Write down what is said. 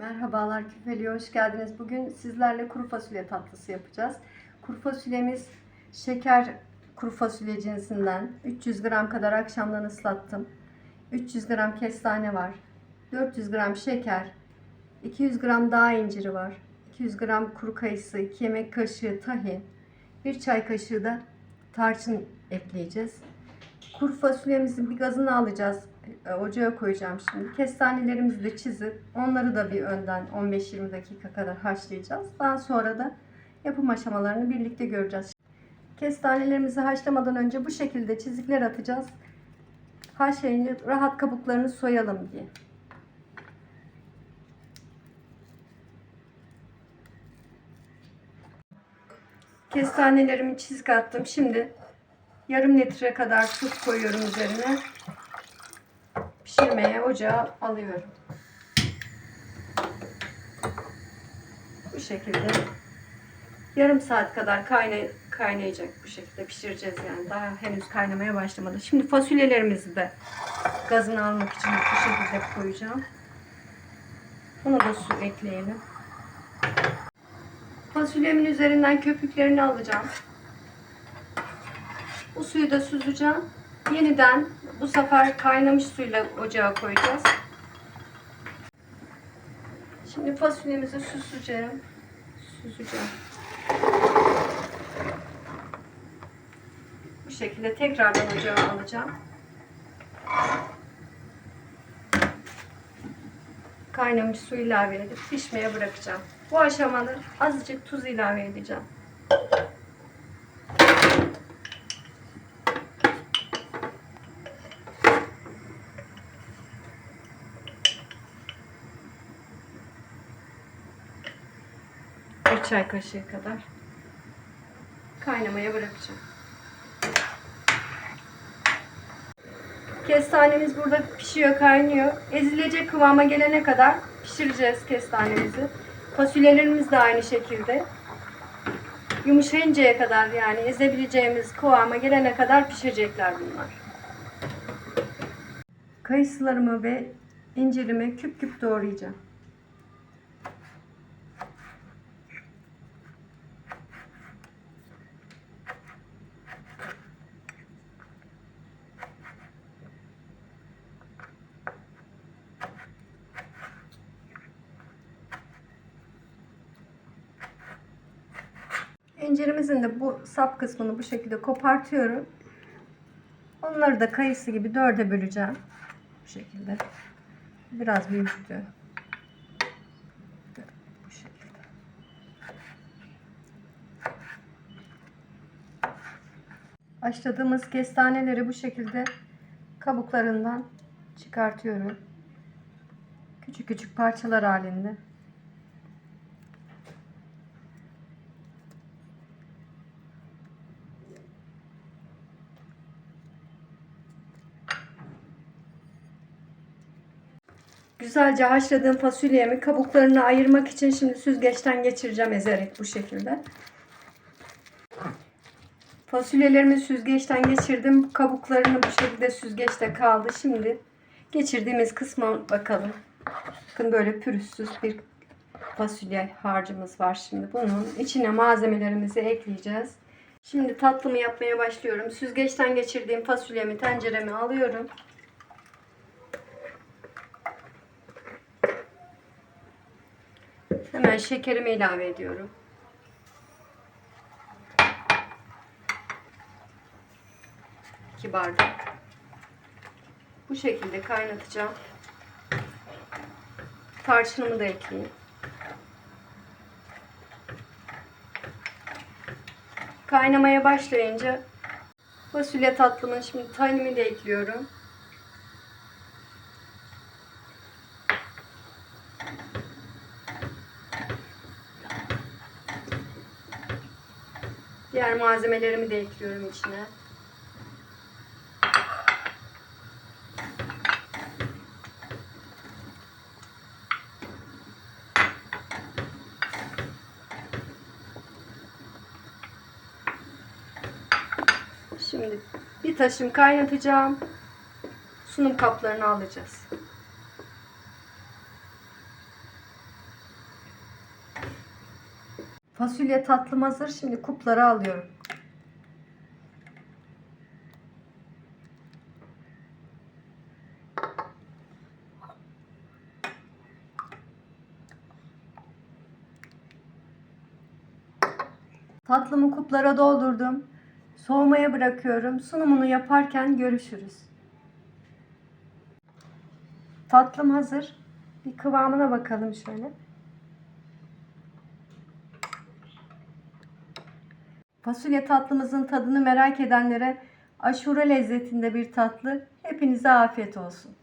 Merhabalar Küfeli'ye hoş geldiniz. Bugün sizlerle kuru fasulye tatlısı yapacağız. Kuru fasulyemiz şeker kuru fasulye cinsinden 300 gram kadar akşamdan ıslattım. 300 gram kestane var. 400 gram şeker. 200 gram dağ inciri var. 200 gram kuru kayısı, 2 yemek kaşığı tahin, 1 çay kaşığı da tarçın ekleyeceğiz. Kuru fasulyemizin bir gazını alacağız. E, Ocağa koyacağım şimdi. Kestanelerimizi de çizip onları da bir önden 15-20 dakika kadar haşlayacağız. Daha sonra da yapım aşamalarını birlikte göreceğiz. Kestanelerimizi haşlamadan önce bu şekilde çizikler atacağız. Haşlayınca rahat kabuklarını soyalım diye. Kestanelerimi çizik attım. Şimdi yarım litre kadar su koyuyorum üzerine. Pişirmeye ocağa alıyorum. Bu şekilde yarım saat kadar kaynay kaynayacak bu şekilde pişireceğiz yani. Daha henüz kaynamaya başlamadı. Şimdi fasulyelerimizi de gazını almak için bu şekilde koyacağım. Buna da su ekleyelim. Fasulyemin üzerinden köpüklerini alacağım. Bu suyu da süzeceğim. Yeniden bu sefer kaynamış suyla ocağa koyacağız. Şimdi fasulyemizi süzeceğim. Süzeceğim. Bu şekilde tekrardan ocağa alacağım. Kaynamış su ilave edip pişmeye bırakacağım. Bu aşamada azıcık tuz ilave edeceğim. Bir çay kaşığı kadar kaynamaya bırakacağım. Kestanemiz burada pişiyor, kaynıyor. Ezilecek kıvama gelene kadar pişireceğiz kestanemizi. Fasulyelerimiz de aynı şekilde. Yumuşayıncaya kadar yani ezebileceğimiz kıvama gelene kadar pişecekler bunlar. Kayısılarımı ve incirimi küp küp doğrayacağım. İncirimizin de bu sap kısmını bu şekilde kopartıyorum. Onları da kayısı gibi dörde böleceğim. Bu şekilde. Biraz büyüktü. Bu şekilde. Haşladığımız kestaneleri bu şekilde kabuklarından çıkartıyorum. Küçük küçük parçalar halinde. Güzelce haşladığım fasulyemi kabuklarını ayırmak için şimdi süzgeçten geçireceğim ezerek bu şekilde. Fasulyelerimi süzgeçten geçirdim. Kabuklarını bu şekilde süzgeçte kaldı. Şimdi geçirdiğimiz kısma bakalım. Bakın böyle pürüzsüz bir fasulye harcımız var şimdi. Bunun içine malzemelerimizi ekleyeceğiz. Şimdi tatlımı yapmaya başlıyorum. Süzgeçten geçirdiğim fasulyemi tencereme alıyorum. Hemen şekerimi ilave ediyorum. İki bardak. Bu şekilde kaynatacağım. Tarçınımı da ekleyeyim. Kaynamaya başlayınca fasulye tatlımın şimdi tahinimi de ekliyorum. Diğer malzemelerimi de ekliyorum içine. Şimdi bir taşım kaynatacağım. Sunum kaplarını alacağız. Fasulye tatlım hazır. Şimdi kupları alıyorum. Tatlımı kuplara doldurdum. Soğumaya bırakıyorum. Sunumunu yaparken görüşürüz. Tatlım hazır. Bir kıvamına bakalım şöyle. Fasulye tatlımızın tadını merak edenlere aşure lezzetinde bir tatlı. Hepinize afiyet olsun.